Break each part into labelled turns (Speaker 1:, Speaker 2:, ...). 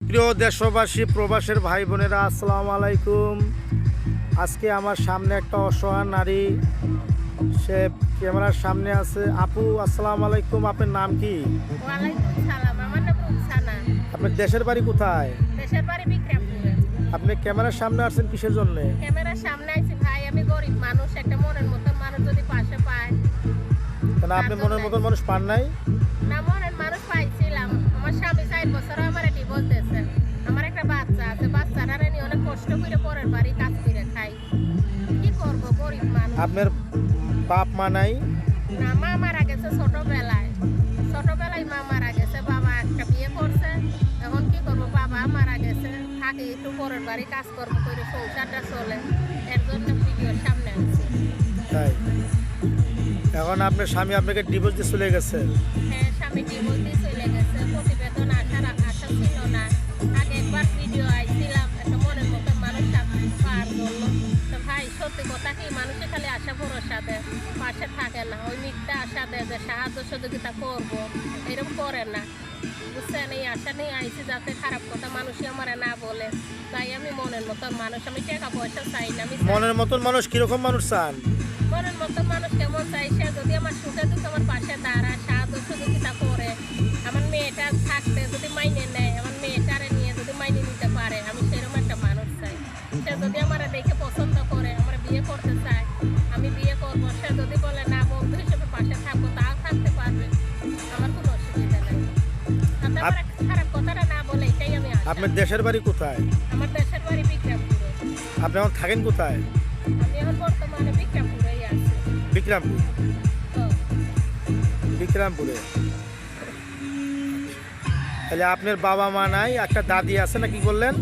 Speaker 1: প্রিয় দেশবাসী প্রবাসের ভাই বোনেরা আসসালামু আলাইকুম। আজকে আমার সামনে একটা অসহায় নারী সে ক্যামেরার সামনে আছে। আপু আসসালাম আলাইকুম। আপনার নাম কি? আপনার দেশের বাড়ি কোথায়?
Speaker 2: দেশের বাড়ি বিক্রমপুরে।
Speaker 1: আপনি ক্যামেরার সামনে আসছেন কিসের জন্য?
Speaker 2: ক্যামেরার সামনে আইছি ভাই আমি গরিব মানুষ একটা মনের মতন মানুষ যদি পাশে পায়।
Speaker 1: আপনি মনের মতন মানুষ পান নাই?
Speaker 2: না মনের মানুষ পাইছিলাম। আমার স্বামী ষাট বছর আমার এটি বলতেছে আমার একটা বাচ্চা আছে বাচ্চাটা নিয়ে অনেক কষ্ট করে পরের বাড়ি কাজ করে খাই। কি করব গরিব মানুষ?
Speaker 1: আপনার বাপ মা নাই?
Speaker 2: না মা মারা গেছে ছোটবেলায়। ছোটবেলায় মা মারা গেছে বাবা একটা বিয়ে করছে। এখন কি করব বাবা মারা গেছে। থাকি একটু পরের বাড়ি কাজ করব করে সংসারটা চলে। এর জন্য ভিডিওর সামনে আনছি
Speaker 1: তাই। এখন আপনার স্বামী আপনাকে ডিভোর্স দিয়ে চলে গেছে?
Speaker 2: হ্যাঁ স্বামী ডিভোর্স দিয়ে চলে গেছে থাকে না ওই মিথ্যা আশা দেয় যে সাহায্য সহযোগিতা করব। এরকম করে না। বুঝছেন? এই আশা নিয়ে আইসি যাতে খারাপ কথা মানুষই আমার না বলে। তাই আমি মনের মতন মানুষ আমি টাকা পয়সা চাই না আমি
Speaker 1: মনের মতন মানুষ কীরকম মানুষ চান?
Speaker 2: মনের মতন মানুষ কেমন চাই? সে যদি আমার সুখে দুঃখ আমার পাশে দাঁড়ায়
Speaker 1: আপনার দেশের বাড়ি কোথায়?
Speaker 2: আমার দেশের বাড়ি বিক্রমপুরে।
Speaker 1: আপনি এখন থাকেন কোথায়?
Speaker 2: আমি এখন বর্তমানে বিক্রমপুরেই আছি।
Speaker 1: বিক্রামপুর? বিক্রামপুরে? তাহলে আপনার বাবা মা নাই একটা দাদি আছে না কি বললেন?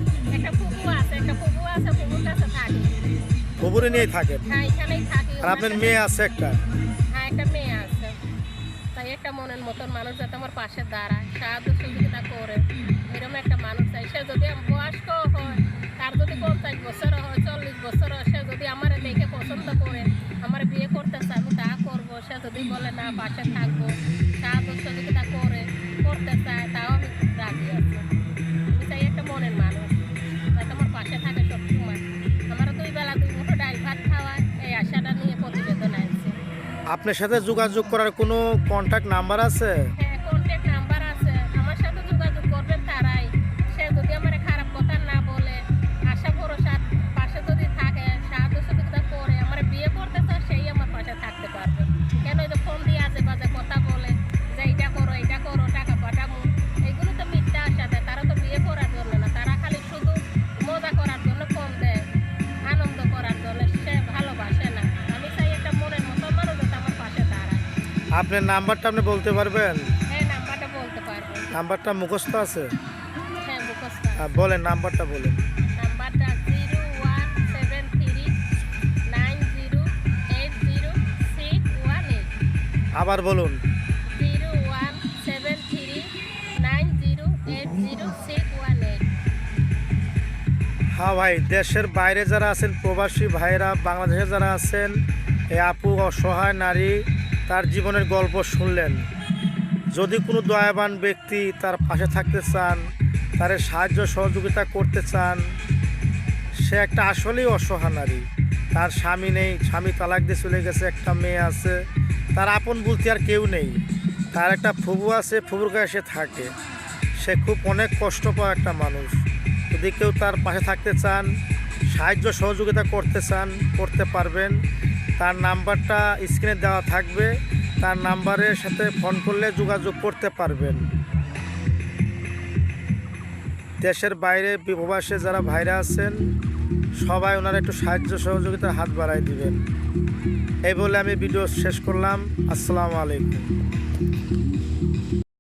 Speaker 2: পুকুর
Speaker 1: নিয়েই থাকেন?
Speaker 2: হ্যাঁ
Speaker 1: আর আপনার মেয়ে আছে একটা?
Speaker 2: হ্যাঁ একটা মেয়ে তাই একটা মনের মতন মানুষ যাতে আমার পাশে দাঁড়ায়, সাহায্য সহযোগিতা করে। এরকম একটা মানুষ চাই। সে যদি বয়স্ক হয়, তার যদি পঞ্চাশ বছর হয়, চল্লিশ বছর হয়, সে যদি আমার দেখে পছন্দ করে, আমার বিয়ে করতে চায়, আমি তা করব। সে যদি বলে, না, পাশে থাকব। সাহায্য সহযোগিতা করে, করতে চায়, তাও আমি রাজি আছি।
Speaker 1: আপনার সাথে যোগাযোগ করার কোনো কন্ট্যাক্ট নাম্বার আছে? আপনার নাম্বারটা আপনি বলতে পারবেন?
Speaker 2: হ্যাঁ নাম্বারটা বলতে পারব।
Speaker 1: নাম্বারটা মুখস্থ আছে?
Speaker 2: হ্যাঁ মুখস্থ
Speaker 1: হ্যাঁ, বলেন নাম্বারটা বলেন। আবার বলুন। হ্যাঁ ভাই দেশের বাইরে যারা আছেন প্রবাসী ভাইরা বাংলাদেশে যারা আছেন এই আপু অসহায় নারী তার জীবনের গল্প শুনলেন। যদি কোনো দয়াবান ব্যক্তি তার পাশে থাকতে চান, তার সাহায্য সহযোগিতা করতে চান, সে একটা আসলেই অসহায় নারী। তার স্বামী নেই, স্বামী তালাক দিয়ে চলে গেছে, একটা মেয়ে আছে। তার আপন বলতে আর কেউ নেই। তার একটা ফুবু আছে, ফুবুর কাছে সে থাকে। সে খুব অনেক কষ্ট পাওয়া একটা মানুষ। যদি কেউ তার পাশে থাকতে চান, সাহায্য সহযোগিতা করতে চান, করতে পারবেন। তার নাম্বারটা স্ক্রিনে দেওয়া থাকবে। তার নাম্বারের সাথে ফোন করলে যোগাযোগ করতে পারবেন। দেশের বাইরে প্রবাসে যারা ভাইরা আছেন, সবাই ওনারা একটু সাহায্য সহযোগিতার হাত বাড়াই দিবেন। এই বলে আমি ভিডিও শেষ করলাম। আসসালামু আলাইকুম।